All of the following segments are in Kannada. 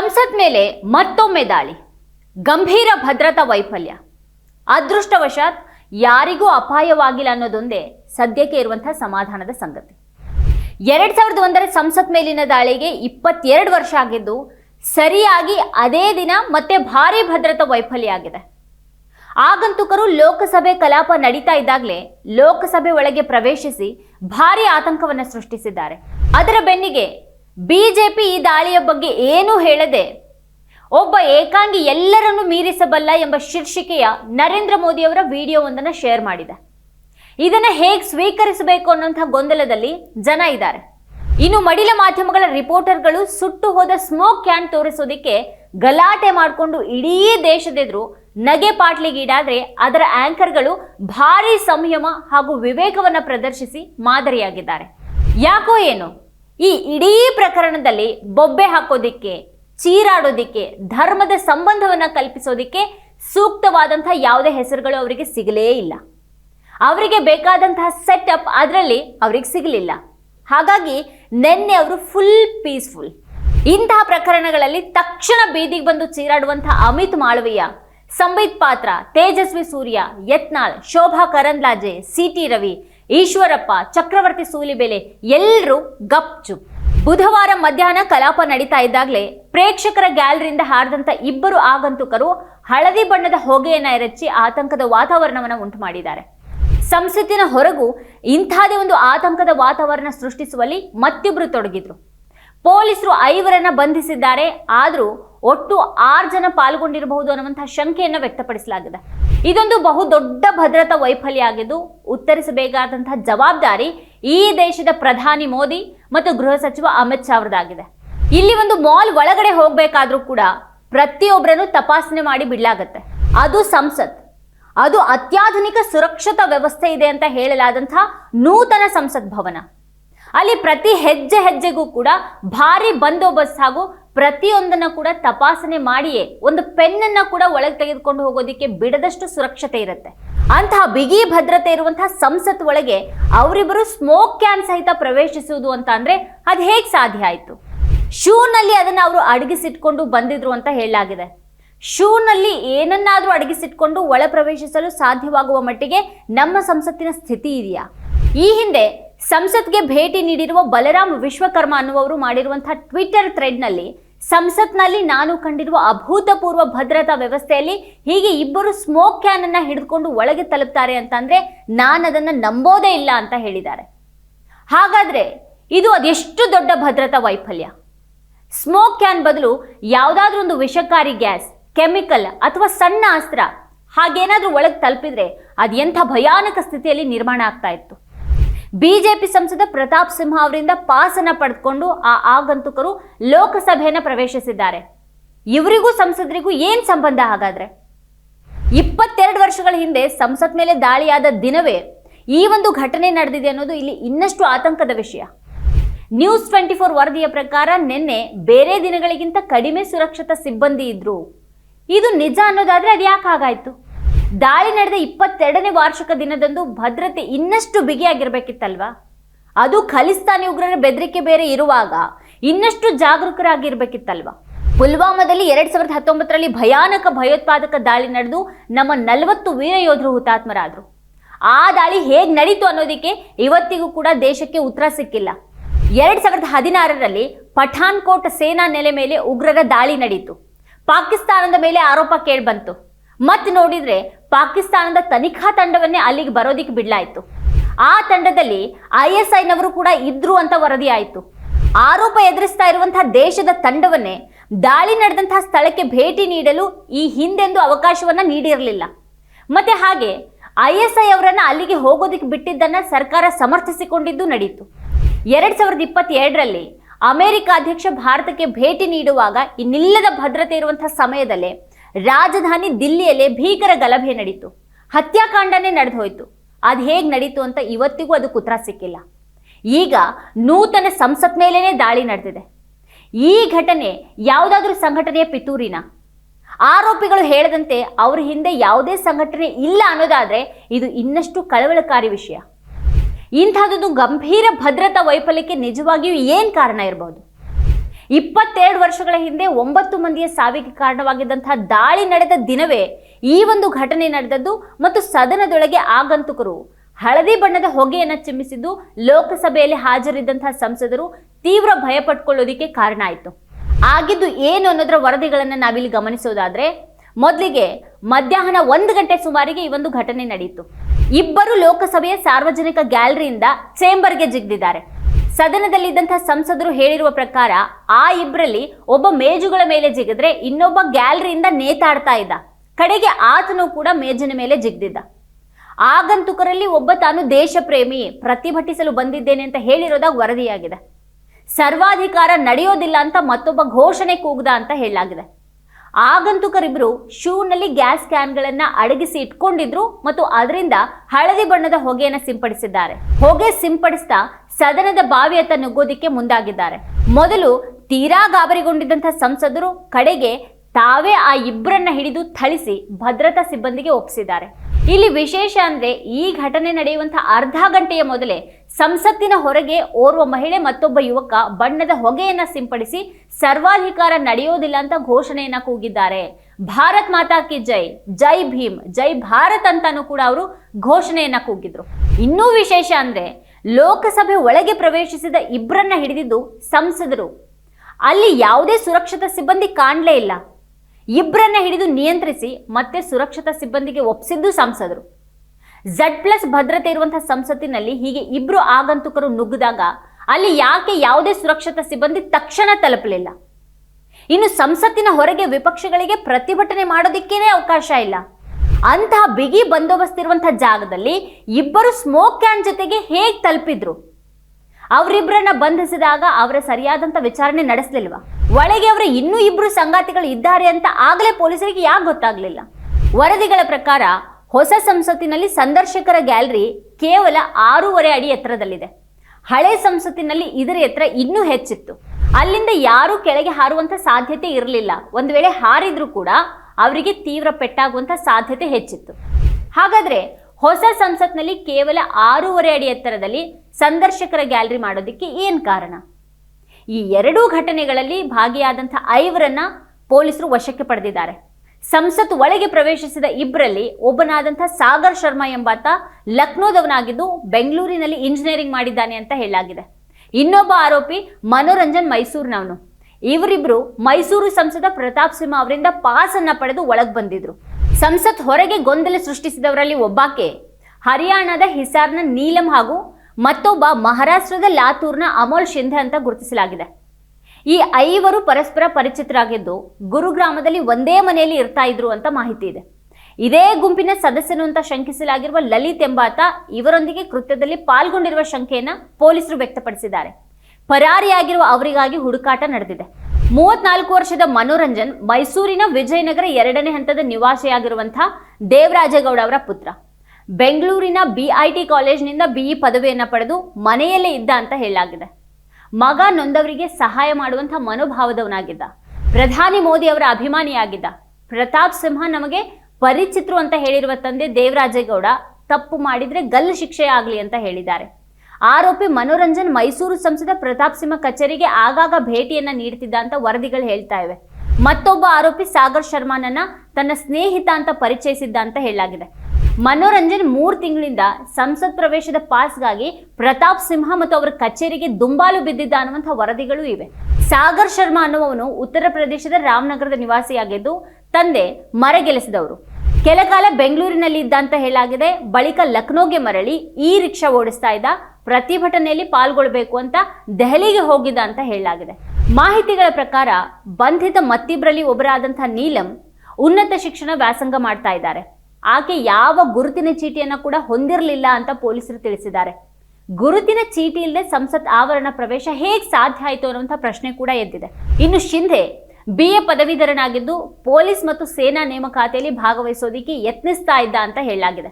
ಸಂಸತ್ ಮೇಲೆ ಮತ್ತೊಮ್ಮೆ ದಾಳಿ. ಗಂಭೀರ ಭದ್ರತಾ ವೈಫಲ್ಯ. ಅದೃಷ್ಟವಶಾತ್ ಯಾರಿಗೂ ಅಪಾಯವಾಗಿಲ್ಲ ಅನ್ನೋದೊಂದೇ ಸದ್ಯಕ್ಕೆ ಇರುವಂತಹ ಸಮಾಧಾನದ ಸಂಗತಿ. ಎರಡ್ ಸಾವಿರದ ಒಂದರ ಸಂಸತ್ ಮೇಲಿನ ದಾಳಿಗೆ ಇಪ್ಪತ್ತೆರಡು ವರ್ಷ ಆಗಿದ್ದು, ಸರಿಯಾಗಿ ಅದೇ ದಿನ ಮತ್ತೆ ಭಾರಿ ಭದ್ರತಾ ವೈಫಲ್ಯ ಆಗಿದೆ. ಆಗಂತುಕರು ಲೋಕಸಭೆ ಕಲಾಪ ನಡೀತಾ ಇದ್ದಾಗಲೇ ಲೋಕಸಭೆ ಒಳಗೆ ಪ್ರವೇಶಿಸಿ ಭಾರಿ ಆತಂಕವನ್ನು ಸೃಷ್ಟಿಸಿದ್ದಾರೆ. ಅದರ ಬೆನ್ನಿಗೆ ಬಿಜೆಪಿ ಈ ದಾಳಿಯ ಬಗ್ಗೆ ಏನೂ ಹೇಳದೆ ಒಬ್ಬ ಏಕಾಂಗಿ ಎಲ್ಲರನ್ನೂ ಮೀರಿಸಬಲ್ಲ ಎಂಬ ಶೀರ್ಷಿಕೆಯ ನರೇಂದ್ರ ಮೋದಿಯವರ ವಿಡಿಯೋವೊಂದನ್ನು ಶೇರ್ ಮಾಡಿದೆ. ಇದನ್ನ ಹೇಗೆ ಸ್ವೀಕರಿಸಬೇಕು ಅನ್ನೋಂಥ ಗೊಂದಲದಲ್ಲಿ ಜನ ಇದ್ದಾರೆ. ಇನ್ನು ಮಡಿಲ ಮಾಧ್ಯಮಗಳ ರಿಪೋರ್ಟರ್ಗಳು ಸುಟ್ಟು ಹೋದ ಸ್ಮೋಕ್ ಕ್ಯಾನ್ ತೋರಿಸೋದಿಕ್ಕೆ ಗಲಾಟೆ ಮಾಡಿಕೊಂಡು ಇಡೀ ದೇಶದೆದುರು ನಗೆ ಪಾಟ್ಲಿಗೀಡಾದ್ರೆ ಅದರ ಆಂಕರ್ಗಳು ಭಾರಿ ಸಂಯಮ ಹಾಗೂ ವಿವೇಕವನ್ನ ಪ್ರದರ್ಶಿಸಿ ಮಾದರಿಯಾಗಿದ್ದಾರೆ. ಯಾಕೋ ಏನು? ಈ ಇಡೀ ಪ್ರಕರಣದಲ್ಲಿ ಬೊಬ್ಬೆ ಹಾಕೋದಿಕ್ಕೆ, ಚೀರಾಡೋದಿಕ್ಕೆ, ಧರ್ಮದ ಸಂಬಂಧವನ್ನು ಕಲ್ಪಿಸೋದಿಕ್ಕೆ ಸೂಕ್ತವಾದಂತಹ ಯಾವುದೇ ಹೆಸರುಗಳು ಅವರಿಗೆ ಸಿಗಲೇ ಇಲ್ಲ. ಅವರಿಗೆ ಬೇಕಾದಂತಹ ಸೆಟಪ್ ಅದರಲ್ಲಿ ಅವರಿಗೆ ಸಿಗಲಿಲ್ಲ. ಹಾಗಾಗಿ ನಿನ್ನೆ ಅವರು ಫುಲ್ ಪೀಸ್ಫುಲ್ ಇಂತಹ ಪ್ರಕರಣಗಳಲ್ಲಿ ತಕ್ಷಣ ಬೀದಿಗೆ ಬಂದು ಚೀರಾಡುವಂತಹ ಅಮಿತ್ ಮಾಳವೀಯ, ಸಂಬಿತ್ ಪಾತ್ರ, ತೇಜಸ್ವಿ ಸೂರ್ಯ, ಯತ್ನಾಳ್, ಶೋಭಾ ಕರಂದ್ಲಾಜೆ, ಸಿ ಟಿ ರವಿ ಈಶ್ವರಪ್ಪ, ಚಕ್ರವರ್ತಿ ಸೂಲಿಬೆಲೆ ಎಲ್ಲರೂ ಗಪ್ಚುಪ್ ಬುಧವಾರ ಮಧ್ಯಾಹ್ನ ಕಲಾಪ ನಡೀತಾ ಇದ್ದಾಗಲೇ ಪ್ರೇಕ್ಷಕರ ಗ್ಯಾಲರಿಯಿಂದ ಹಾರದಂತ ಇಬ್ಬರು ಆಗಂತುಕರು ಹಳದಿ ಬಣ್ಣದ ಹೊಗೆಯನ್ನ ಎರಚಿ ಆತಂಕದ ವಾತಾವರಣವನ್ನು ಉಂಟು ಮಾಡಿದ್ದಾರೆ. ಸಂಸತ್ತಿನ ಹೊರಗೂ ಇಂಥದೇ ಒಂದು ಆತಂಕದ ವಾತಾವರಣ ಸೃಷ್ಟಿಸುವಲ್ಲಿ ಮತ್ತಿಬ್ಬರು ತೊಡಗಿದ್ರು. ಪೊಲೀಸರು ಐವರನ್ನ ಬಂಧಿಸಿದ್ದಾರೆ, ಆದರೂ ಒಟ್ಟು ಆರು ಜನ ಪಾಲ್ಗೊಂಡಿರಬಹುದು ಅನ್ನುವಂತಹ ಶಂಕೆಯನ್ನು ವ್ಯಕ್ತಪಡಿಸಲಾಗಿದೆ. ಇದೊಂದು ಬಹುದೊಡ್ಡ ಭದ್ರತಾ ವೈಫಲ್ಯ ಆಗಿದ್ದು, ಉತ್ತರಿಸಬೇಕಾದಂತಹ ಜವಾಬ್ದಾರಿ ಈ ದೇಶದ ಪ್ರಧಾನಿ ಮೋದಿ ಮತ್ತು ಗೃಹ ಸಚಿವ ಅಮಿತ್ ಶಾ ಅವರದಾಗಿದೆ. ಇಲ್ಲಿ ಒಂದು ಮಾಲ್ ಒಳಗಡೆ ಹೋಗಬೇಕಾದ್ರೂ ಕೂಡ ಪ್ರತಿಯೊಬ್ಬರನ್ನು ತಪಾಸಣೆ ಮಾಡಿ ಬಿಡ್ಲಾಗತ್ತೆ. ಅದು ಸಂಸತ್, ಅದು ಅತ್ಯಾಧುನಿಕ ಸುರಕ್ಷತಾ ವ್ಯವಸ್ಥೆ ಇದೆ ಅಂತ ಹೇಳಲಾದಂತಹ ನೂತನ ಸಂಸತ್ ಭವನ. ಅಲ್ಲಿ ಪ್ರತಿ ಹೆಜ್ಜೆ ಹೆಜ್ಜೆಗೂ ಕೂಡ ಭಾರಿ ಬಂದೋಬಸ್ತ್ ಹಾಗೂ ಪ್ರತಿಯೊಂದನ್ನ ಕೂಡ ತಪಾಸಣೆ ಮಾಡಿಯೇ ಒಂದು ಪೆನ್ನನ್ನು ಕೂಡ ಒಳಗೆ ತೆಗೆದುಕೊಂಡು ಹೋಗೋದಕ್ಕೆ ಬಿಡದಷ್ಟು ಸುರಕ್ಷತೆ ಇರುತ್ತೆ. ಅಂತಹ ಬಿಗಿ ಭದ್ರತೆ ಇರುವಂತಹ ಸಂಸತ್ ಒಳಗೆ ಅವರಿಬ್ಬರು ಸ್ಮೋಕ್ ಕ್ಯಾನ್ ಸಹಿತ ಪ್ರವೇಶಿಸುವುದು ಅಂತ ಅಂದ್ರೆ ಅದು ಹೇಗೆ ಸಾಧ್ಯ ಆಯ್ತು? ಶೂನಲ್ಲಿ ಅದನ್ನ ಅವರು ಅಡಗಿಸಿಟ್ಕೊಂಡು ಬಂದಿದ್ರು ಅಂತ ಹೇಳಲಾಗಿದೆ. ಶೂನಲ್ಲಿ ಏನನ್ನಾದರೂ ಅಡಗಿಸಿಟ್ಕೊಂಡು ಒಳ ಪ್ರವೇಶಿಸಲು ಸಾಧ್ಯವಾಗುವ ಮಟ್ಟಿಗೆ ನಮ್ಮ ಸಂಸತ್ತಿನ ಸ್ಥಿತಿ ಇದೆಯಾ? ಈ ಹಿಂದೆ ಸಂಸತ್ಗೆ ಭೇಟಿ ನೀಡಿರುವ ಬಲರಾಮ್ ವಿಶ್ವಕರ್ಮ ಅನ್ನುವರು ಮಾಡಿರುವಂತಹ ಟ್ವಿಟರ್ ಥ್ರೆಡ್ನಲ್ಲಿ ಸಂಸತ್ನಲ್ಲಿ ನಾನು ಕಂಡಿರುವ ಅಭೂತಪೂರ್ವ ಭದ್ರತಾ ವ್ಯವಸ್ಥೆಯಲ್ಲಿ ಹೀಗೆ ಇಬ್ಬರು ಸ್ಮೋಕ್ ಕ್ಯಾನ್ ಅನ್ನ ಹಿಡಿದುಕೊಂಡು ಒಳಗೆ ತಲುಪ್ತಾರೆ ಅಂತಂದ್ರೆ ನಾನು ಅದನ್ನ ನಂಬೋದೇ ಇಲ್ಲ ಅಂತ ಹೇಳಿದ್ದಾರೆ. ಹಾಗಾದ್ರೆ ಇದು ಅದೆಷ್ಟು ದೊಡ್ಡ ಭದ್ರತಾ ವೈಫಲ್ಯ? ಸ್ಮೋಕ್ ಕ್ಯಾನ್ ಬದಲು ಯಾವುದಾದ್ರೂ ಒಂದು ವಿಷಕಾರಿ ಗ್ಯಾಸ್, ಕೆಮಿಕಲ್ ಅಥವಾ ಸಣ್ಣ ಅಸ್ತ್ರ ಹಾಗೇನಾದ್ರೂ ಒಳಗೆ ತಲುಪಿದ್ರೆ ಅದು ಎಂಥ ಭಯಾನಕ ಸ್ಥಿತಿಯಲ್ಲಿ ನಿರ್ಮಾಣ ಆಗ್ತಾ ಇತ್ತು. ಬಿಜೆಪಿ ಸಂಸದ ಪ್ರತಾಪ್ ಸಿಂಹ ಅವರಿಂದ ಪಾಸನ ಪಡೆದುಕೊಂಡು ಆ ಆಗಂತುಕರು ಲೋಕಸಭೆಯನ್ನ ಪ್ರವೇಶಿಸಿದ್ದಾರೆ. ಇವರಿಗೂ ಸಂಸದರಿಗೂ ಏನ್ ಸಂಬಂಧ ಹಾಗಾದ್ರೆ? ಇಪ್ಪತ್ತೆರಡು ವರ್ಷಗಳ ಹಿಂದೆ ಸಂಸತ್ ಮೇಲೆ ದಾಳಿಯಾದ ದಿನವೇ ಈ ಒಂದು ಘಟನೆ ನಡೆದಿದೆ ಅನ್ನೋದು ಇಲ್ಲಿ ಇನ್ನಷ್ಟು ಆತಂಕದ ವಿಷಯ. ನ್ಯೂಸ್ ಟ್ವೆಂಟಿ ಫೋರ್ ವರದಿಯ ಪ್ರಕಾರ ನಿನ್ನೆ ಬೇರೆ ದಿನಗಳಿಗಿಂತ ಕಡಿಮೆ ಸುರಕ್ಷತಾ ಸಿಬ್ಬಂದಿ ಇದ್ರು. ಇದು ನಿಜ ಅನ್ನೋದಾದ್ರೆ ಅದು ಯಾಕೆ ಹಾಗಾಯ್ತು? ದಾಳಿ ನಡೆದ ಇಪ್ಪತ್ತೆರಡನೇ ವಾರ್ಷಿಕ ದಿನದಂದು ಭದ್ರತೆ ಇನ್ನಷ್ಟು ಬಿಗಿಯಾಗಿರ್ಬೇಕಿತ್ತಲ್ವಾ? ಅದು ಖಲಿಸ್ತಾನಿ ಉಗ್ರರ ಬೆದರಿಕೆ ಬೇರೆ ಇರುವಾಗ ಇನ್ನಷ್ಟು ಜಾಗರೂಕರಾಗಿರ್ಬೇಕಿತ್ತಲ್ವಾ? ಪುಲ್ವಾಮಾದಲ್ಲಿ ಎರಡ್ ಸಾವಿರದ ಹತ್ತೊಂಬತ್ತರಲ್ಲಿ ಭಯಾನಕ ಭಯೋತ್ಪಾದಕ ದಾಳಿ ನಡೆದು ನಮ್ಮ ನಲವತ್ತು ವೀರ ಯೋಧರು ಹುತಾತ್ಮರಾದ್ರು. ಆ ದಾಳಿ ಹೇಗೆ ನಡೀತು ಅನ್ನೋದಕ್ಕೆ ಇವತ್ತಿಗೂ ಕೂಡ ದೇಶಕ್ಕೆ ಉತ್ತರ ಸಿಕ್ಕಿಲ್ಲ. ಎರಡ್ ಸಾವಿರದ ಹದಿನಾರರಲ್ಲಿ ಪಠಾನ್ಕೋಟ್ ಸೇನಾ ನೆಲೆ ಮೇಲೆ ಉಗ್ರರ ದಾಳಿ ನಡೀತು. ಪಾಕಿಸ್ತಾನದ ಮೇಲೆ ಆರೋಪ ಕೇಳ್ಬಂತು. ಮತ್ತೆ ನೋಡಿದ್ರೆ ಪಾಕಿಸ್ತಾನದ ತನಿಖಾ ತಂಡವನ್ನೇ ಅಲ್ಲಿಗೆ ಬರೋದಿಕ್ಕೆ ಬಿಡ್ಲಾಯ್ತು. ಆ ತಂಡದಲ್ಲಿ ಐ ಎಸ್ ಐನವರು ಕೂಡ ಇದ್ರು ಅಂತ ವರದಿ ಆಯಿತು ಆರೋಪ ಎದುರಿಸ್ತಾ ಇರುವಂತಹ ದೇಶದ ತಂಡವನ್ನೇ ದಾಳಿ ನಡೆದಂತಹ ಸ್ಥಳಕ್ಕೆ ಭೇಟಿ ನೀಡಲು ಈ ಹಿಂದೆಂದು ಅವಕಾಶವನ್ನ ನೀಡಿರಲಿಲ್ಲ. ಮತ್ತೆ ಹಾಗೆ ಐ ಎಸ್ ಐ ಅವರನ್ನ ಅಲ್ಲಿಗೆ ಹೋಗೋದಿಕ್ಕೆ ಬಿಟ್ಟಿದ್ದನ್ನ ಸರ್ಕಾರ ಸಮರ್ಥಿಸಿಕೊಂಡಿದ್ದು ನಡೆಯಿತು ಎರಡ್ ಸಾವಿರದ ಇಪ್ಪತ್ತೆರಡರಲ್ಲಿ ಅಮೆರಿಕ ಅಧ್ಯಕ್ಷ ಭಾರತಕ್ಕೆ ಭೇಟಿ ನೀಡುವಾಗ ಇನ್ನಿಲ್ಲದ ಭದ್ರತೆ ಇರುವಂತಹ ಸಮಯದಲ್ಲೇ ರಾಜಧಾನಿ ದಿಲ್ಲಿಯಲ್ಲೇ ಭೀಕರ ಗಲಭೆ ನಡೀತು. ಹತ್ಯಾಕಾಂಡನೇ ನಡೆದು ಹೋಯ್ತು ಅದು ಹೇಗೆ ನಡೀತು ಅಂತ ಇವತ್ತಿಗೂ ಅದು ಕುತ್ರ ಸಿಕ್ಕಿಲ್ಲ. ಈಗ ನೂತನ ಸಂಸತ್ ಮೇಲೇನೆ ದಾಳಿ ನಡೆದಿದೆ. ಈ ಘಟನೆ ಯಾವುದಾದ್ರೂ ಸಂಘಟನೆಯ ಪಿತೂರಿನ? ಆರೋಪಿಗಳು ಹೇಳದಂತೆ ಅವ್ರ ಹಿಂದೆ ಯಾವುದೇ ಸಂಘಟನೆ ಇಲ್ಲ ಅನ್ನೋದಾದ್ರೆ ಇದು ಇನ್ನಷ್ಟು ಕಳವಳಕಾರಿ ವಿಷಯ. ಇಂಥದ್ದೊಂದು ಗಂಭೀರ ಭದ್ರತಾ ವೈಫಲ್ಯಕ್ಕೆ ನಿಜವಾಗಿಯೂ ಏನು ಕಾರಣ ಇರಬಹುದು ಇಪ್ಪತ್ತೆರಡು ವರ್ಷಗಳ ಹಿಂದೆ ಒಂಬತ್ತು ಮಂದಿಯ ಸಾವಿಗೆ ಕಾರಣವಾಗಿದ್ದಂತಹ ದಾಳಿ ನಡೆದ ದಿನವೇ ಈ ಒಂದು ಘಟನೆ ನಡೆದದ್ದು ಮತ್ತು ಸದನದೊಳಗೆ ಆಗಂತುಕರು ಹಳದಿ ಬಣ್ಣದ ಹೊಗೆಯನ್ನು ಚಿಮ್ಮಿಸಿದ್ದು ಲೋಕಸಭೆಯಲ್ಲಿ ಹಾಜರಿದ್ದಂತಹ ಸಂಸದರು ತೀವ್ರ ಭಯ ಪಟ್ಕೊಳ್ಳೋದಿಕ್ಕೆ ಕಾರಣ ಆಯಿತು. ಆಗಿದ್ದು ಏನು ಅನ್ನೋದರ ವರದಿಗಳನ್ನು ನಾವಿಲ್ಲಿ ಗಮನಿಸೋದಾದ್ರೆ ಮೊದಲಿಗೆ ಮಧ್ಯಾಹ್ನ ಒಂದು ಗಂಟೆ ಸುಮಾರಿಗೆ ಈ ಒಂದು ಘಟನೆ ನಡೆಯಿತು. ಇಬ್ಬರು ಲೋಕಸಭೆಯ ಸಾರ್ವಜನಿಕ ಗ್ಯಾಲರಿಯಿಂದ ಚೇಂಬರ್ಗೆ ಜಿಗ್ದಿದ್ದಾರೆ. ಸದನದಲ್ಲಿದ್ದಂತಹ ಸಂಸದರು ಹೇಳಿರುವ ಪ್ರಕಾರ ಆ ಇಬ್ಬರಲ್ಲಿ ಒಬ್ಬ ಮೇಜುಗಳ ಮೇಲೆ ಜಿಗಿದ್ರೆ ಇನ್ನೊಬ್ಬ ಗ್ಯಾಲರಿಯಿಂದ ನೇತಾಡ್ತಾ ಇದ್ದ. ಕಡೆಗೆ ಆತನು ಕೂಡ ಮೇಜಿನ ಮೇಲೆ ಜಿಗ್ದಿದ್ದ. ಆಗಂತುಕರಲ್ಲಿ ಒಬ್ಬ ತಾನು ದೇಶ ಪ್ರೇಮಿ ಪ್ರತಿಭಟಿಸಲು ಬಂದಿದ್ದೇನೆ ಅಂತ ಹೇಳಿರೋದಾಗ ವರದಿಯಾಗಿದೆ. ಸರ್ವಾಧಿಕಾರ ನಡೆಯೋದಿಲ್ಲ ಅಂತ ಮತ್ತೊಬ್ಬ ಘೋಷಣೆ ಕೂಗ್ದ ಅಂತ ಹೇಳಲಾಗಿದೆ. ಆಗಂತುಕರಿಬ್ರು ಶೂನಲ್ಲಿ ಗ್ಯಾಸ್ ಕ್ಯಾನ್ಗಳನ್ನ ಅಡಗಿಸಿ ಇಟ್ಕೊಂಡಿದ್ರು ಮತ್ತು ಅದರಿಂದ ಹಳದಿ ಬಣ್ಣದ ಹೊಗೆಯನ್ನು ಸಿಂಪಡಿಸಿದ್ದಾರೆ. ಹೊಗೆ ಸಿಂಪಡಿಸ್ತಾ ಸದನದ ಬಾವಿಯತ್ತ ನುಗ್ಗೋದಿಕ್ಕೆ ಮುಂದಾಗಿದ್ದಾರೆ. ಮೊದಲು ತೀರಾ ಗಾಬರಿಗೊಂಡಿದ್ದಂಥ ಸಂಸದರು ಕಡೆಗೆ ತಾವೇ ಆ ಇಬ್ಬರನ್ನ ಹಿಡಿದು ಥಳಿಸಿ ಭದ್ರತಾ ಸಿಬ್ಬಂದಿಗೆ ಒಪ್ಪಿಸಿದ್ದಾರೆ. ಇಲ್ಲಿ ವಿಶೇಷ ಅಂದ್ರೆ ಈ ಘಟನೆ ನಡೆಯುವಂತ ಅರ್ಧ ಗಂಟೆಯ ಮೊದಲೇ ಸಂಸತ್ತಿನ ಹೊರಗೆ ಓರ್ವ ಮಹಿಳೆ ಮತ್ತೊಬ್ಬ ಯುವಕ ಬಣ್ಣದ ಹೊಗೆಯನ್ನ ಸಿಂಪಡಿಸಿ ಸರ್ವಾಧಿಕಾರ ನಡೆಯೋದಿಲ್ಲ ಅಂತ ಘೋಷಣೆಯನ್ನ ಕೂಗಿದ್ದಾರೆ. ಭಾರತ್ ಮಾತಾ ಕಿ ಜೈ ಜೈ ಭೀಮ್, ಜೈ ಭಾರತ್ ಅಂತಾನೂ ಕೂಡ ಅವರು ಘೋಷಣೆಯನ್ನ ಕೂಗಿದ್ರು. ಇನ್ನೂ ವಿಶೇಷ ಅಂದ್ರೆ ಲೋಕಸಭೆ ಒಳಗೆ ಪ್ರವೇಶಿಸಿದ ಇಬ್ಬರನ್ನ ಹಿಡಿದಿದ್ದು ಸಂಸದರು. ಅಲ್ಲಿ ಯಾವುದೇ ಸುರಕ್ಷತಾ ಸಿಬ್ಬಂದಿ ಕಾಣಲೇ ಇಲ್ಲ. ಇಬ್ಬರನ್ನ ಹಿಡಿದು ನಿಯಂತ್ರಿಸಿ ಮತ್ತೆ ಸುರಕ್ಷತಾ ಸಿಬ್ಬಂದಿಗೆ ಒಪ್ಪಿಸಿದ್ದು ಸಂಸದರು. ಝಡ್ ಪ್ಲಸ್ ಭದ್ರತೆ ಇರುವಂತಹ ಸಂಸತ್ತಿನಲ್ಲಿ ಹೀಗೆ ಇಬ್ರು ಆಗಂತುಕರು ನುಗ್ಗಿದಾಗ ಅಲ್ಲಿ ಯಾಕೆ ಯಾವುದೇ ಸುರಕ್ಷತಾ ಸಿಬ್ಬಂದಿ ತಕ್ಷಣ ತಲುಪಲಿಲ್ಲ? ಇನ್ನು ಸಂಸತ್ತಿನ ಹೊರಗೆ ವಿಪಕ್ಷಗಳಿಗೆ ಪ್ರತಿಭಟನೆ ಮಾಡೋದಿಕ್ಕೇನೆ ಅವಕಾಶ ಇಲ್ಲ. ಅಂತಹ ಬಿಗಿ ಬಂದೋಬಸ್ತ್ ಇರುವಂತಹ ಜಾಗದಲ್ಲಿ ಇಬ್ಬರು ಸ್ಮೋಕ್ ಕ್ಯಾನ್ ಜೊತೆಗೆ ಹೇಗೆ ತಲುಪಿದ್ರು? ಅವರಿಬ್ಬರನ್ನ ಬಂಧಿಸಿದಾಗ ಅವರ ಸರಿಯಾದಂತ ವಿಚಾರಣೆ ನಡೆಸಲಿಲ್ವಾ? ಒಳಗೆ ಅವರ ಇನ್ನೂ ಇಬ್ರು ಸಂಗಾತಿಗಳು ಇದ್ದಾರೆ ಅಂತ ಆಗಲೇ ಪೊಲೀಸರಿಗೆ ಯಾಕೆ ಗೊತ್ತಾಗ್ಲಿಲ್ಲ? ವರದಿಗಳ ಪ್ರಕಾರ ಹೊಸ ಸಂಸತ್ತಿನಲ್ಲಿ ಸಂದರ್ಶಕರ ಗ್ಯಾಲರಿ ಕೇವಲ ಆರೂವರೆ ಅಡಿ ಎತ್ತರದಲ್ಲಿದೆ. ಹಳೆ ಸಂಸತ್ತಿನಲ್ಲಿ ಇದರ ಎತ್ತರ ಇನ್ನೂ ಹೆಚ್ಚಿತ್ತು. ಅಲ್ಲಿಂದ ಯಾರೂ ಕೆಳಗೆ ಹಾರುವಂತ ಸಾಧ್ಯತೆ ಇರಲಿಲ್ಲ. ಒಂದು ವೇಳೆ ಹಾರಿದ್ರೂ ಕೂಡ ಅವರಿಗೆ ತೀವ್ರ ಪೆಟ್ಟಾಗುವಂತ ಸಾಧ್ಯತೆ ಹೆಚ್ಚಿತ್ತು. ಹಾಗಾದ್ರೆ ಹೊಸ ಸಂಸತ್ನಲ್ಲಿ ಕೇವಲ ಆರೂವರೆ ಅಡಿ ಎತ್ತರದಲ್ಲಿ ಸಂದರ್ಶಕರ ಗ್ಯಾಲರಿ ಮಾಡೋದಕ್ಕೆ ಏನ್ ಕಾರಣ? ಈ ಎರಡೂ ಘಟನೆಗಳಲ್ಲಿ ಭಾಗಿಯಾದಂಥ ಐವರನ್ನ ಪೊಲೀಸರು ವಶಕ್ಕೆ ಪಡೆದಿದ್ದಾರೆ. ಸಂಸತ್ ಒಳಗೆ ಪ್ರವೇಶಿಸಿದ ಇಬ್ಬರಲ್ಲಿ ಒಬ್ಬನಾದಂಥ ಸಾಗರ್ ಶರ್ಮಾ ಎಂಬಾತ ಲಕ್ನೋದವನಾಗಿದ್ದು ಬೆಂಗಳೂರಿನಲ್ಲಿ ಇಂಜಿನಿಯರಿಂಗ್ ಮಾಡಿದ್ದಾನೆ ಅಂತ ಹೇಳಲಾಗಿದೆ. ಇನ್ನೊಬ್ಬ ಆರೋಪಿ ಮನೋರಂಜನ್ ಮೈಸೂರಿನವನು. ಇವರಿಬ್ರು ಮೈಸೂರು ಸಂಸದ ಪ್ರತಾಪ್ ಸಿಂಹ ಅವರಿಂದ ಪಾಸ್ ಅನ್ನ ಪಡೆದು ಒಳಗೆ ಬಂದಿದ್ರು. ಸಂಸತ್ ಹೊರಗೆ ಗೊಂದಲ ಸೃಷ್ಟಿಸಿದವರಲ್ಲಿ ಒಬ್ಬಾಕೆ ಹರಿಯಾಣದ ಹಿಸಾರ್ನ ನೀಲಂ ಹಾಗೂ ಮತ್ತೊಬ್ಬ ಮಹಾರಾಷ್ಟ್ರದ ಲಾತೂರ್ನ ಅಮೋಲ್ ಶಿಂಧೆ ಅಂತ ಗುರುತಿಸಲಾಗಿದೆ. ಈ ಐವರು ಪರಸ್ಪರ ಪರಿಚಿತರಾಗಿದ್ದು ಗುರುಗ್ರಾಮದಲ್ಲಿ ಒಂದೇ ಮನೆಯಲ್ಲಿ ಇರ್ತಾ ಇದ್ರು ಅಂತ ಮಾಹಿತಿ ಇದೆ. ಇದೇ ಗುಂಪಿನ ಸದಸ್ಯನು ಅಂತ ಶಂಕಿಸಲಾಗಿರುವ ಲಲಿತ್ ಎಂಬಾತ ಇವರೊಂದಿಗೆ ಕೃತ್ಯದಲ್ಲಿ ಪಾಲ್ಗೊಂಡಿರುವ ಶಂಕೆಯನ್ನ ಪೊಲೀಸರು ವ್ಯಕ್ತಪಡಿಸಿದ್ದಾರೆ. ಪರಾರಿಯಾಗಿರುವ ಅವರಿಗಾಗಿ ಹುಡುಕಾಟ ನಡೆದಿದೆ. ಮೂವತ್ನಾಲ್ಕು ವರ್ಷದ ಮನೋರಂಜನ್ ಮೈಸೂರಿನ ವಿಜಯನಗರ ಎರಡನೇ ಹಂತದ ನಿವಾಸಿಯಾಗಿರುವಂತಹ ದೇವರಾಜೇಗೌಡ ಅವರ ಪುತ್ರ. ಬೆಂಗಳೂರಿನ ಬಿಐಟಿ ಕಾಲೇಜಿನಿಂದ ಬಿಇ ಪದವಿಯನ್ನು ಪಡೆದು ಮನೆಯಲ್ಲೇ ಇದ್ದ ಅಂತ ಹೇಳಲಾಗಿದೆ. ಮಗ ನೊಂದವರಿಗೆ ಸಹಾಯ ಮಾಡುವಂಥ ಮನೋಭಾವದವನಾಗಿದ್ದ. ಪ್ರಧಾನಿ ಮೋದಿ ಅವರ ಅಭಿಮಾನಿಯಾಗಿದ್ದ. ಪ್ರತಾಪ್ ಸಿಂಹ ನಮಗೆ ಪರಿಚಿತರು ಅಂತ ಹೇಳಿರುವ ತಂದೆ ದೇವರಾಜೇಗೌಡ ತಪ್ಪು ಮಾಡಿದ್ರೆ ಗಲ್ಲು ಶಿಕ್ಷೆ ಆಗಲಿ ಅಂತ ಹೇಳಿದ್ದಾರೆ. ಆರೋಪಿ ಮನೋರಂಜನ್ ಮೈಸೂರು ಸಂಸದ ಪ್ರತಾಪ್ ಸಿಂಹ ಕಚೇರಿಗೆ ಆಗಾಗ ಭೇಟಿಯನ್ನ ನೀಡುತ್ತಿದ್ದ ಅಂತ ವರದಿಗಳು ಹೇಳ್ತಾ ಇವೆ. ಮತ್ತೊಬ್ಬ ಆರೋಪಿ ಸಾಗರ್ ಶರ್ಮಾನನ್ನ ತನ್ನ ಸ್ನೇಹಿತ ಅಂತ ಪರಿಚಯಿಸಿದ್ದ ಅಂತ ಹೇಳಲಾಗಿದೆ. ಮನೋರಂಜನ್ ಮೂರು ತಿಂಗಳಿಂದ ಸಂಸತ್ ಪ್ರವೇಶದ ಪಾಸ್ಗಾಗಿ ಪ್ರತಾಪ್ ಸಿಂಹ ಮತ್ತು ಅವರ ಕಚೇರಿಗೆ ದುಂಬಾಲು ಬಿದ್ದಿದ್ದ ಅನ್ನುವಂಥ ವರದಿಗಳು ಇವೆ. ಸಾಗರ್ ಶರ್ಮಾ ಅನ್ನುವನು ಉತ್ತರ ಪ್ರದೇಶದ ರಾಮನಗರದ ನಿವಾಸಿಯಾಗಿದ್ದು, ತಂದೆ ಮರಗೆಲೆಸಿದವರು. ಕೆಲ ಕಾಲ ಬೆಂಗಳೂರಿನಲ್ಲಿ ಇದ್ದ ಅಂತ ಹೇಳಲಾಗಿದೆ, ಬಳಿಕ ಲಕ್ನೋಗೆ ಮರಳಿ ಈ ರಿಕ್ಷಾ ಓಡಿಸ್ತಾ ಇದ್ದ, ಪ್ರತಿಭಟನೆಯಲ್ಲಿ ಪಾಲ್ಗೊಳ್ಬೇಕು ಅಂತ ದೆಹಲಿಗೆ ಹೋಗಿದ್ದ ಅಂತ ಹೇಳಲಾಗಿದೆ. ಮಾಹಿತಿಗಳ ಪ್ರಕಾರ ಬಂಧಿತ ಮತ್ತಿಬ್ಬರಲ್ಲಿ ಒಬ್ಬರಾದಂಥ ನೀಲಂ ಉನ್ನತ ಶಿಕ್ಷಣ ವ್ಯಾಸಂಗ ಮಾಡ್ತಾ ಇದ್ದಾರೆ. ಆಕೆ ಯಾವ ಗುರುತಿನ ಚೀಟಿಯನ್ನು ಕೂಡ ಹೊಂದಿರಲಿಲ್ಲ ಅಂತ ಪೊಲೀಸರು ತಿಳಿಸಿದ್ದಾರೆ. ಗುರುತಿನ ಚೀಟಿ ಇಲ್ಲದೆ ಸಂಸತ್ ಆವರಣ ಪ್ರವೇಶ ಹೇಗೆ ಸಾಧ್ಯ ಆಯಿತು ಅನ್ನುವಂಥ ಪ್ರಶ್ನೆ ಕೂಡ ಎದ್ದಿದೆ. ಇನ್ನು ಶಿಂಧೆ ಬಿ ಎ ಪದವೀಧರನಾಗಿದ್ದು ಪೊಲೀಸ್ ಮತ್ತು ಸೇನಾ ನೇಮಕಾತಿಯಲ್ಲಿ ಭಾಗವಹಿಸೋದಿಕ್ಕೆ ಯತ್ನಿಸ್ತಾ ಇದ್ದ ಅಂತ ಹೇಳಲಾಗಿದೆ.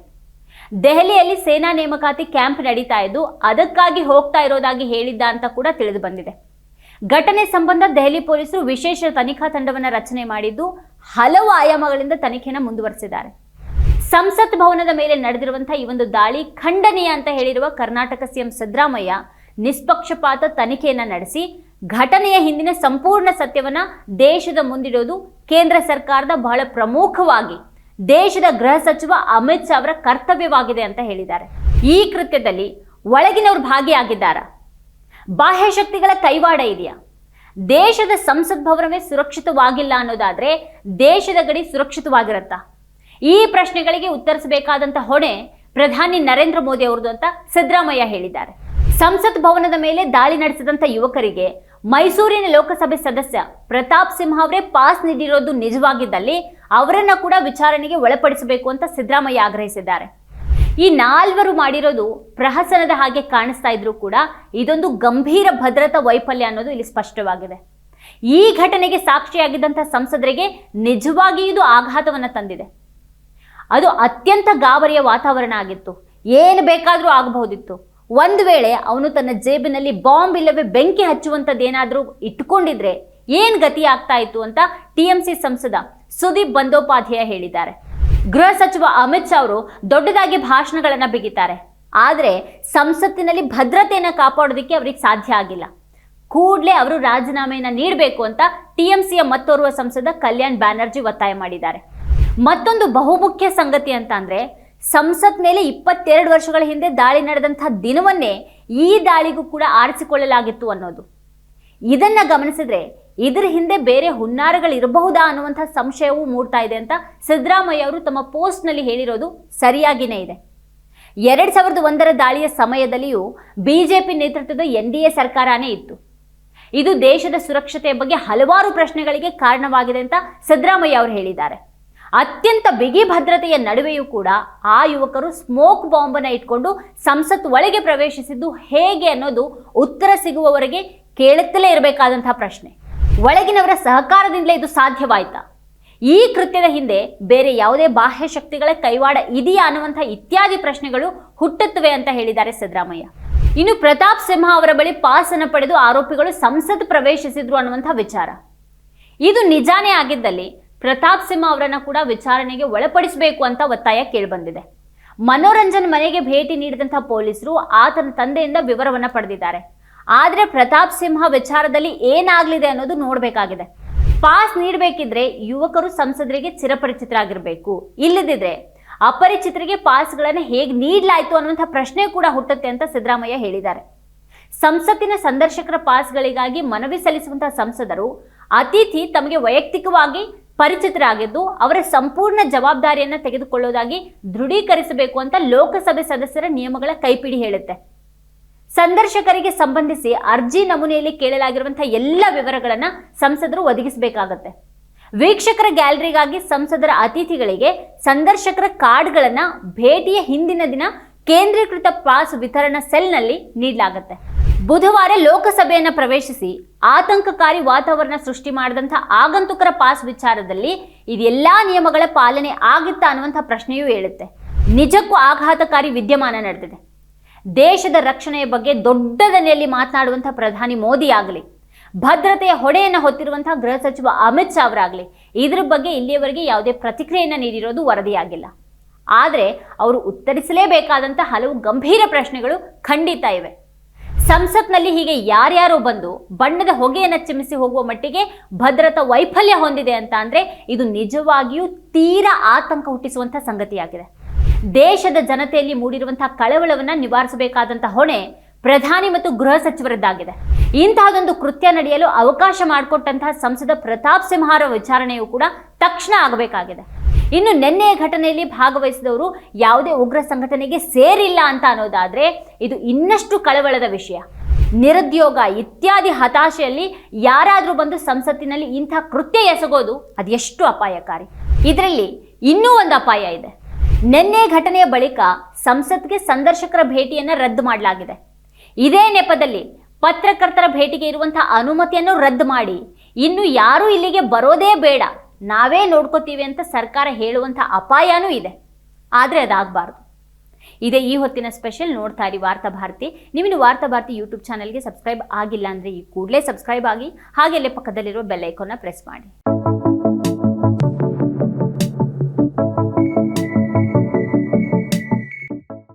ದೆಹಲಿಯಲ್ಲಿ ಸೇನಾ ನೇಮಕಾತಿ ಕ್ಯಾಂಪ್ ನಡೀತಾ ಇದ್ದು ಅದಕ್ಕಾಗಿ ಹೋಗ್ತಾ ಇರೋದಾಗಿ ಹೇಳಿದ್ದ ಅಂತ ಕೂಡ ತಿಳಿದು ಬಂದಿದೆ. ಘಟನೆ ಸಂಬಂಧ ದೆಹಲಿ ಪೊಲೀಸರು ವಿಶೇಷ ತನಿಖಾ ತಂಡವನ್ನು ರಚನೆ ಮಾಡಿದ್ದು ಹಲವು ಆಯಾಮಗಳಿಂದ ತನಿಖೆನ ಮುಂದುವರೆಸಿದ್ದಾರೆ. ಸಂಸತ್ ಭವನದ ಮೇಲೆ ನಡೆದಿರುವಂತಹ ಈ ಒಂದು ದಾಳಿ ಖಂಡನೀಯ ಅಂತ ಹೇಳಿರುವ ಕರ್ನಾಟಕ ಸಿಎಂ ಸಿದ್ದರಾಮಯ್ಯ ನಿಷ್ಪಕ್ಷಪಾತ ತನಿಖೆಯನ್ನ ನಡೆಸಿ, ಘಟನೆಯ ಹಿಂದಿನ ಸಂಪೂರ್ಣ ಸತ್ಯವನ್ನ ದೇಶದ ಮುಂದಿಡೋದು ಕೇಂದ್ರ ಸರ್ಕಾರದ ಬಹಳ ಪ್ರಮುಖವಾಗಿ ದೇಶದ ಗೃಹ ಸಚಿವ ಅಮಿತ್ ಶಾ ಅವರ ಕರ್ತವ್ಯವಾಗಿದೆ ಅಂತ ಹೇಳಿದ್ದಾರೆ. ಈ ಕೃತ್ಯದಲ್ಲಿ ಒಳಗಿನವರು ಭಾಗಿಯಾಗಿದ್ದಾರಾ? ಬಾಹ್ಯ ಶಕ್ತಿಗಳ ಕೈವಾಡ ಇದೆಯಾ? ದೇಶದ ಸಂಸತ್ ಭವನವೇ ಸುರಕ್ಷಿತವಾಗಿಲ್ಲ ಅನ್ನೋದಾದ್ರೆ ದೇಶದ ಗಡಿ ಸುರಕ್ಷಿತವಾಗಿರುತ್ತಾ? ಈ ಪ್ರಶ್ನೆಗಳಿಗೆ ಉತ್ತರಿಸಬೇಕಾದಂತ ಹೊಣೆ ಪ್ರಧಾನಿ ನರೇಂದ್ರ ಮೋದಿ ಅವರದು ಅಂತ ಸಿದ್ದರಾಮಯ್ಯ ಹೇಳಿದ್ದಾರೆ. ಸಂಸತ್ ಭವನದ ಮೇಲೆ ದಾಳಿ ನಡೆಸಿದಂತ ಯುವಕರಿಗೆ ಮೈಸೂರಿನ ಲೋಕಸಭೆ ಸದಸ್ಯ ಪ್ರತಾಪ್ ಸಿಂಹ ಅವರೇ ಪಾಸ್ ನೀಡಿರೋದು ನಿಜವಾಗಿದ್ದಲ್ಲಿ ಅವರನ್ನ ಕೂಡ ವಿಚಾರಣೆಗೆ ಒಳಪಡಿಸಬೇಕು ಅಂತ ಸಿದ್ದರಾಮಯ್ಯ ಆಗ್ರಹಿಸಿದ್ದಾರೆ. ಈ ನಾಲ್ವರು ಮಾಡಿರೋದು ಪ್ರಹಸನದ ಹಾಗೆ ಕಾಣಿಸ್ತಾ ಇದ್ರು ಕೂಡ ಇದೊಂದು ಗಂಭೀರ ಭದ್ರತಾ ವೈಫಲ್ಯ ಅನ್ನೋದು ಇಲ್ಲಿ ಸ್ಪಷ್ಟವಾಗಿದೆ. ಈ ಘಟನೆಗೆ ಸಾಕ್ಷಿಯಾಗಿದ್ದಂಥ ಸಂಸದರಿಗೆ ನಿಜವಾಗಿಯೂ ಇದು ಆಘಾತವನ್ನು ತಂದಿದೆ. ಅದು ಅತ್ಯಂತ ಗಾಬರಿಯ ವಾತಾವರಣ ಆಗಿತ್ತು. ಏನು ಬೇಕಾದರೂ ಆಗಬಹುದಿತ್ತು. ಒಂದು ವೇಳೆ ಅವನು ತನ್ನ ಜೇಬಿನಲ್ಲಿ ಬಾಂಬ್ ಇಲ್ಲವೇ ಬೆಂಕಿ ಹಚ್ಚುವಂಥದ್ದೇನಾದರೂ ಇಟ್ಕೊಂಡಿದ್ರೆ ಏನು ಗತಿ ಆಗ್ತಾ ಇತ್ತು ಅಂತ ಟಿ ಎಂ ಸಿ ಸಂಸದ ಸುದೀಪ್ ಬಂದೋಪಾಧ್ಯಾಯ ಹೇಳಿದ್ದಾರೆ. ಗೃಹ ಸಚಿವ ಅಮಿತ್ ಶಾ ಅವರು ದೊಡ್ಡದಾಗಿ ಭಾಷಣಗಳನ್ನು ಬಿಗಿತಾರೆ. ಆದರೆ ಸಂಸತ್ತಿನಲ್ಲಿ ಭದ್ರತೆಯನ್ನು ಕಾಪಾಡೋದಕ್ಕೆ ಅವ್ರಿಗೆ ಸಾಧ್ಯ ಆಗಿಲ್ಲ. ಕೂಡಲೇ ಅವರು ರಾಜೀನಾಮೆಯನ್ನು ನೀಡಬೇಕು ಅಂತ ಟಿ ಎಂ ಸಿಯ ಮತ್ತೋರ್ವ ಸಂಸದ ಕಲ್ಯಾಣ್ ಬ್ಯಾನರ್ಜಿ ಒತ್ತಾಯ ಮಾಡಿದ್ದಾರೆ. ಮತ್ತೊಂದು ಬಹುಮುಖ್ಯ ಸಂಗತಿ ಅಂತ ಅಂದರೆ ಸಂಸತ್ ಮೇಲೆ ಇಪ್ಪತ್ತೆರಡು ವರ್ಷಗಳ ಹಿಂದೆ ದಾಳಿ ನಡೆದಂತಹ ದಿನವನ್ನೇ ಈ ದಾಳಿಗೂ ಕೂಡ ಆರಿಸಿಕೊಳ್ಳಲಾಗಿತ್ತು ಅನ್ನೋದು. ಇದನ್ನ ಗಮನಿಸಿದ್ರೆ, ಇದರ ಹಿಂದೆ ಬೇರೆ ಹುನ್ನಾರಗಳಿರಬಹುದಾ ಅನ್ನುವಂಥ ಸಂಶಯವೂ ಮೂಡ್ತಾ ಇದೆ ಅಂತ ಸಿದ್ದರಾಮಯ್ಯ ಅವರು ತಮ್ಮ ಪೋಸ್ಟ್ನಲ್ಲಿ ಹೇಳಿರೋದು ಸರಿಯಾಗಿನೇ ಇದೆ. ಎರಡ್ ಸಾವಿರದ ಒಂದರ ದಾಳಿಯ ಸಮಯದಲ್ಲಿಯೂ ಬಿಜೆಪಿ ನೇತೃತ್ವದ ಎನ್ ಡಿ ಎ ಸರ್ಕಾರನೇ ಇತ್ತು. ಇದು ದೇಶದ ಸುರಕ್ಷತೆಯ ಬಗ್ಗೆ ಹಲವಾರು ಪ್ರಶ್ನೆಗಳಿಗೆ ಕಾರಣವಾಗಿದೆ ಅಂತ ಸಿದ್ದರಾಮಯ್ಯ ಅವರು ಹೇಳಿದ್ದಾರೆ. ಅತ್ಯಂತ ಬಿಗಿ ಭದ್ರತೆಯ ನಡುವೆಯೂ ಕೂಡ ಆ ಯುವಕರು ಸ್ಮೋಕ್ ಬಾಂಬನ್ನು ಇಟ್ಕೊಂಡು ಸಂಸತ್ ಒಳಗೆ ಪ್ರವೇಶಿಸಿದ್ದು ಹೇಗೆ ಅನ್ನೋದು ಉತ್ತರ ಸಿಗುವವರೆಗೆ ಕೇಳುತ್ತಲೇ ಇರಬೇಕಾದಂತಹ ಪ್ರಶ್ನೆ. ಒಳಗಿನವರ ಸಹಕಾರದಿಂದಲೇ ಇದು ಸಾಧ್ಯವಾಯ್ತಾ? ಈ ಕೃತ್ಯದ ಹಿಂದೆ ಬೇರೆ ಯಾವುದೇ ಬಾಹ್ಯ ಶಕ್ತಿಗಳ ಕೈವಾಡ ಇದೆಯಾ ಅನ್ನುವಂಥ ಇತ್ಯಾದಿ ಪ್ರಶ್ನೆಗಳು ಹುಟ್ಟುತ್ತವೆ ಅಂತ ಹೇಳಿದ್ದಾರೆ ಸಿದ್ದರಾಮಯ್ಯ. ಇನ್ನು ಪ್ರತಾಪ್ ಸಿಂಹ ಅವರ ಬಳಿ ಪಾಸ್ ಪಡೆದು ಆರೋಪಿಗಳು ಸಂಸತ್ ಪ್ರವೇಶಿಸಿದ್ರು ಅನ್ನುವಂಥ ವಿಚಾರ. ಇದು ನಿಜಾನೇ ಆಗಿದ್ದಲ್ಲಿ ಪ್ರತಾಪ್ ಸಿಂಹ ಅವರನ್ನ ಕೂಡ ವಿಚಾರಣೆಗೆ ಒಳಪಡಿಸಬೇಕು ಅಂತ ಒತ್ತಾಯ ಕೇಳಿಬಂದಿದೆ. ಮನೋರಂಜನ್ ಮನೆಗೆ ಭೇಟಿ ನೀಡಿದಂತಹ ಪೊಲೀಸರು ಆತನ ತಂದೆಯಿಂದ ವಿವರವನ್ನ ಪಡೆದಿದ್ದಾರೆ. ಆದರೆ ಪ್ರತಾಪ್ ಸಿಂಹ ವಿಚಾರದಲ್ಲಿ ಏನಾಗ್ಲಿದೆ ಅನ್ನೋದು ನೋಡಬೇಕಾಗಿದೆ. ಪಾಸ್ ನೀಡಬೇಕಿದ್ರೆ ಯುವಕರು ಸಂಸದರಿಗೆ ಚಿರಪರಿಚಿತರಾಗಿರಬೇಕು. ಇಲ್ಲದಿದ್ರೆ ಅಪರಿಚಿತರಿಗೆ ಪಾಸ್ಗಳನ್ನು ಹೇಗೆ ನೀಡಲಾಯಿತು ಅನ್ನುವಂಥ ಪ್ರಶ್ನೆ ಕೂಡ ಹುಟ್ಟುತ್ತೆ ಅಂತ ಸಿದ್ದರಾಮಯ್ಯ ಹೇಳಿದ್ದಾರೆ. ಸಂಸತ್ತಿನ ಸಂದರ್ಶಕರ ಪಾಸ್ಗಳಿಗಾಗಿ ಮನವಿ ಸಲ್ಲಿಸುವಂತಹ ಸಂಸದರು ಅತಿಥಿ ತಮಗೆ ವೈಯಕ್ತಿಕವಾಗಿ ಪರಿಚಿತರಾಗಿದ್ದು ಅವರ ಸಂಪೂರ್ಣ ಜವಾಬ್ದಾರಿಯನ್ನು ತೆಗೆದುಕೊಳ್ಳೋದಾಗಿ ದೃಢೀಕರಿಸಬೇಕು ಅಂತ ಲೋಕಸಭೆ ಸದಸ್ಯರ ನಿಯಮಗಳ ಕೈಪಿಡಿ ಹೇಳುತ್ತೆ. ಸಂದರ್ಶಕರಿಗೆ ಸಂಬಂಧಿಸಿ ಅರ್ಜಿ ನಮೂನೆಯಲ್ಲಿ ಕೇಳಲಾಗಿರುವಂತಹ ಎಲ್ಲ ವಿವರಗಳನ್ನು ಸಂಸದರು ಒದಗಿಸಬೇಕಾಗತ್ತೆ. ವೀಕ್ಷಕರ ಗ್ಯಾಲರಿಗಾಗಿ ಸಂಸದರ ಅತಿಥಿಗಳಿಗೆ ಸಂದರ್ಶಕರ ಕಾರ್ಡ್ಗಳನ್ನು ಭೇಟಿಯ ಹಿಂದಿನ ದಿನ ಕೇಂದ್ರೀಕೃತ ಪಾಸ್ ವಿತರಣಾ ಸೆಲ್ನಲ್ಲಿ ನೀಡಲಾಗುತ್ತೆ. ಬುಧವಾರ ಲೋಕಸಭೆಯನ್ನು ಪ್ರವೇಶಿಸಿ ಆತಂಕಕಾರಿ ವಾತಾವರಣ ಸೃಷ್ಟಿ ಮಾಡಿದಂಥ ಆಗಂತುಕರ ಪಾಸ್ ವಿಚಾರದಲ್ಲಿ ಇದೆಲ್ಲ ನಿಯಮಗಳ ಪಾಲನೆ ಆಗಿತ್ತಾ ಅನ್ನುವಂಥ ಪ್ರಶ್ನೆಯೂ ಹೇಳುತ್ತೆ ನಿಜಕ್ಕೂ ಆಘಾತಕಾರಿ ವಿದ್ಯಮಾನ ನಡೆದಿದೆ. ದೇಶದ ರಕ್ಷಣೆಯ ಬಗ್ಗೆ ದೊಡ್ಡ ದನಿಯಲ್ಲಿ ಮಾತನಾಡುವಂಥ ಪ್ರಧಾನಿ ಮೋದಿ ಆಗಲಿ, ಭದ್ರತೆಯ ಹೊಡೆಯನ್ನು ಹೊತ್ತಿರುವಂತಹ ಗೃಹ ಸಚಿವ ಅಮಿತ್ ಶಾ ಅವರಾಗಲಿ, ಇದ್ರ ಬಗ್ಗೆ ಇಲ್ಲಿಯವರೆಗೆ ಯಾವುದೇ ಪ್ರತಿಕ್ರಿಯೆಯನ್ನು ನೀಡಿರೋದು ವರದಿಯಾಗಿಲ್ಲ. ಆದರೆ ಅವರು ಉತ್ತರಿಸಲೇಬೇಕಾದಂಥ ಹಲವು ಗಂಭೀರ ಪ್ರಶ್ನೆಗಳು ಖಂಡಿತ ಇವೆ. ಸಂಸತ್ನಲ್ಲಿ ಹೀಗೆ ಯಾರ್ಯಾರೋ ಬಂದು ಬಣ್ಣದ ಹೊಗೆಯನ್ನು ಚಿಮಿಸಿ ಹೋಗುವ ಮಟ್ಟಿಗೆ ಭದ್ರತಾ ವೈಫಲ್ಯ ಹೊಂದಿದೆ ಅಂತ ಅಂದರೆ ಇದು ನಿಜವಾಗಿಯೂ ತೀರಾ ಆತಂಕ ಹುಟ್ಟಿಸುವಂಥ ಸಂಗತಿಯಾಗಿದೆ. ದೇಶದ ಜನತೆಯಲ್ಲಿ ಮೂಡಿರುವಂತಹ ಕಳವಳವನ್ನ ನಿವಾರಿಸಬೇಕಾದಂತಹ ಹೊಣೆ ಪ್ರಧಾನಿ ಮತ್ತು ಗೃಹ ಸಚಿವರದ್ದಾಗಿದೆ. ಇಂತಹದೊಂದು ಕೃತ್ಯ ನಡೆಯಲು ಅವಕಾಶ ಮಾಡಿಕೊಟ್ಟಂತಹ ಸಂಸದ ಪ್ರತಾಪ್ ಸಿಂಹಾರ ವಿಚಾರಣೆಯೂ ಕೂಡ ತಕ್ಷಣ ಆಗಬೇಕಾಗಿದೆ. ಇನ್ನು ನಿನ್ನೆಯ ಘಟನೆಯಲ್ಲಿ ಭಾಗವಹಿಸಿದವರು ಯಾವುದೇ ಉಗ್ರ ಸಂಘಟನೆಗೆ ಸೇರಿಲ್ಲ ಅಂತ ಅನ್ನೋದಾದ್ರೆ ಇದು ಇನ್ನಷ್ಟು ಕಳವಳದ ವಿಷಯ. ನಿರುದ್ಯೋಗ ಇತ್ಯಾದಿ ಹತಾಶೆಯಲ್ಲಿ ಯಾರಾದರೂ ಬಂದು ಸಂಸತ್ತಿನಲ್ಲಿ ಇಂಥ ಕೃತ್ಯ ಎಸಗೋದು ಅದೆಷ್ಟು ಅಪಾಯಕಾರಿ. ಇದರಲ್ಲಿ ಇನ್ನೂ ಒಂದು ಅಪಾಯ ಇದೆ. ನಿನ್ನೆ ಘಟನೆಯ ಬಳಿಕ ಸಂಸತ್ಗೆ ಸಂದರ್ಶಕರ ಭೇಟಿಯನ್ನು ರದ್ದು ಮಾಡಲಾಗಿದೆ. ಇದೇ ನೆಪದಲ್ಲಿ ಪತ್ರಕರ್ತರ ಭೇಟಿಗೆ ಇರುವಂತಹ ಅನುಮತಿಯನ್ನು ರದ್ದು ಮಾಡಿ. ಇನ್ನು ಯಾರೂ ಇಲ್ಲಿಗೆ ಬರೋದೇ ಬೇಡ. ನಾವೇ ನೋಡ್ಕೋತೀವಿ ಅಂತ ಸರ್ಕಾರ ಹೇಳುವಂಥ ಅಪಾಯನೂ ಇದೆ. ಆದರೆ ಅದಾಗಬಾರ್ದು. ಇದೇ ಈ ಹೊತ್ತಿನ ಸ್ಪೆಷಲ್ ನೋಡ್ತಾ ಇರಿ ವಾರ್ತಾ ಭಾರತಿ. ನೀವಿನ್ನು ವಾರ್ತಾ ಭಾರತಿ ಯೂಟ್ಯೂಬ್ ಚಾನಲ್ಗೆ ಸಬ್ಸ್ಕ್ರೈಬ್ ಆಗಿಲ್ಲ ಅಂದರೆ ಈ ಕೂಡಲೇ ಸಬ್ಸ್ಕ್ರೈಬ್ ಆಗಿ ಹಾಗೆಲ್ಲೇ ಪಕ್ಕದಲ್ಲಿರುವ ಬೆಲ್ ಐಕಾನ್ನ ಪ್ರೆಸ್ ಮಾಡಿ.